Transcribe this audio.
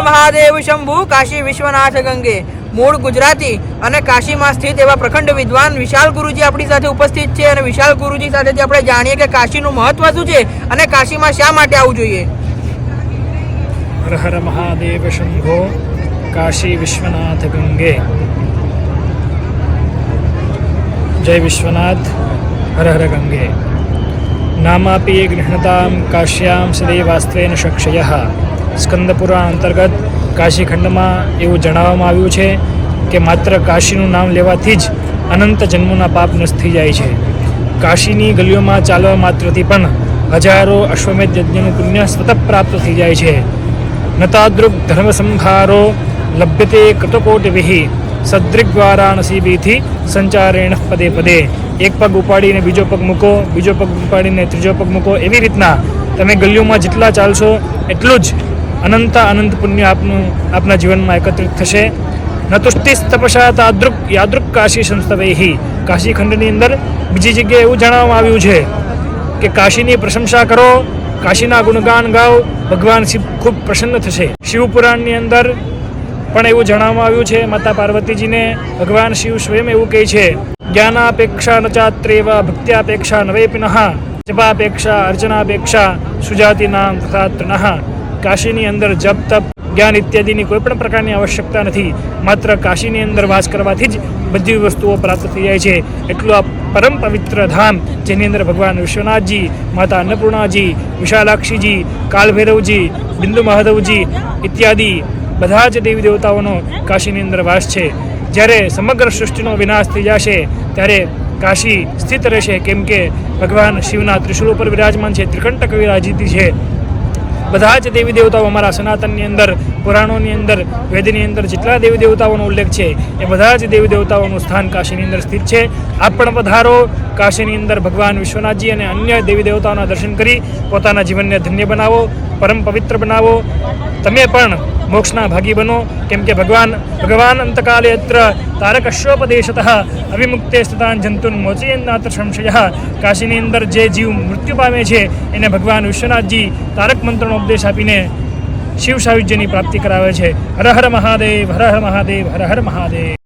મહાદેવ, શંભુ, કાશી, વિશ્વનાથ, ગંગે, મૂળ ગુજરાતી અને કાશીમાં સ્થિત એવા પ્રખંડ વિદ્વાન વિશાલ ગુરુજી આપણી સાથે ઉપસ્થિત છે અને વિશાલ ગુરુજી સાથેથી આપણે જાણીએ કે કાશીનું મહત્વ શું છે અને કાશીમાં શા માટે આવવું જોઈએ? હર હર મહાદેવ શંભો, કાશી, વિશ્વનાથ, ગંગે. જય વિશ્વનાથ, હર હર ગંગે. નામાપી ગૃહણતામ કાશ્યામ સદૈવાસ્ત્વેન શક્ષય. સ્કંદપુરાણ અંતર્ગત કાશીખંડમાં એવું જણાવવામાં આવ્યું છે કે માત્ર કાશીનું નામ લેવાથી જ અનંત જન્મોના પાપ નષ્ટ થઈ જાય છે. કાશીની ગલીઓમાં ચાલવા માત્રથી પણ હજારો અશ્વમેધ યજ્ઞનું પુણ્ય સ્વતઃ પ્રાપ્ત થઈ જાય છે. નતાદૃગ ધર્મ સંહારો લભ્યતે કૃતકોટિભિઃ સદ્રિગ્વારાણસીભીથી સંચારેણ પદે પદે. એક પગ ઉપાડીને બીજો પગ મૂકો, બીજો પગ ઉપાડીને ત્રીજો પગ મૂકો એવી રીતના તમે ગલીઓમાં જેટલા ચાલશો એટલું જ અનંત અનંત પુણ્ય આપનું આપના જીવનમાં એકત્રિત થશે. નતુષ્ટિસ તપસા તાદૃક યાદૃક કાશી સંસ્તવૈહી કાશી ખંડની અંદર બીજી જગ્યાએ એવું જણાવવામાં આવ્યું છે કે કાશીની પ્રશંસા કરો, કાશીના ગુણગાન ગાઓ, ભગવાન શિવ ખૂબ પ્રસન્ન થશે. શિવપુરાણની અંદર પણ એવું જણાવવામાં આવ્યું છે, માતા પાર્વતીજીને ભગવાન શિવ સ્વયં એવું કહે છે, જ્ઞાનાપેક્ષા ન ચાત્રેવ, ભક્ત્યાપેક્ષા નવે પિનઃ, જપાપેક્ષા, અર્ચનાપેક્ષા, સુજાતિનામ તથા તૃણઃ. કાશીની અંદર જપ, તપ, જ્ઞાન ઇત્યાદિની કોઈ પણ પ્રકારની આવશ્યકતા નથી. માત્ર કાશીની અંદર વાસ કરવાથી જ બધી વસ્તુઓ પ્રાપ્ત થઈ જાય છે. એટલું આ પરમ પવિત્ર ધામ જેની અંદર ભગવાન વિશ્વનાથજી, માતા અન્નપૂર્ણાજી, વિશાલાક્ષીજી, કાલભૈરવજી, બિંદુ મહાદેવજી ઇત્યાદિ બધા જ દેવી દેવતાઓનો કાશીની અંદર વાસ છે. જ્યારે સમગ્ર સૃષ્ટિનો વિનાશ થઈ જશે, ત્યારે કાશી સ્થિત રહેશે. કેમ કે ભગવાન શિવના ત્રિશુલ ઉપર વિરાજમાન છે. ત્રિકંટક વિરાજીતી છે. બધા જ દેવી દેવતાઓ અમારા સનાતનની અંદર, પુરાણોની અંદર, વેદની અંદર જેટલા દેવી દેવતાઓનો ઉલ્લેખ છે, એ બધા જ દેવી દેવતાઓનું સ્થાન કાશીની અંદર સ્થિત છે. આપ પણ પધારો, કાશીની અંદર ભગવાન વિશ્વનાથજી અને અન્ય દેવી દેવતાઓના દર્શન કરી પોતાના જીવનને ધન્ય બનાવો. પરમ પવિત્ર બનાવો. તમે પણ મોક્ષના ભાગી બનો. કેમ કે ભગવાન ભગવાન અંતકાલે અત્ર તારકશ્યોપદેશતઃ અવિમુક્તે સ્થિતાન જંતુન મોચયન્નાત્ર સંશય. કાશીની અંદર જે જીવ મૃત્યુ પામે છે, એને ભગવાન વિશ્વનાથજી તારક મંત્રનો ઉપદેશ આપીને શિવ સાયુજ્યની પ્રાપ્તિ કરાવે છે. હર હર મહાદેવ, હર હર મહાદેવ, હર હર મહાદેવ.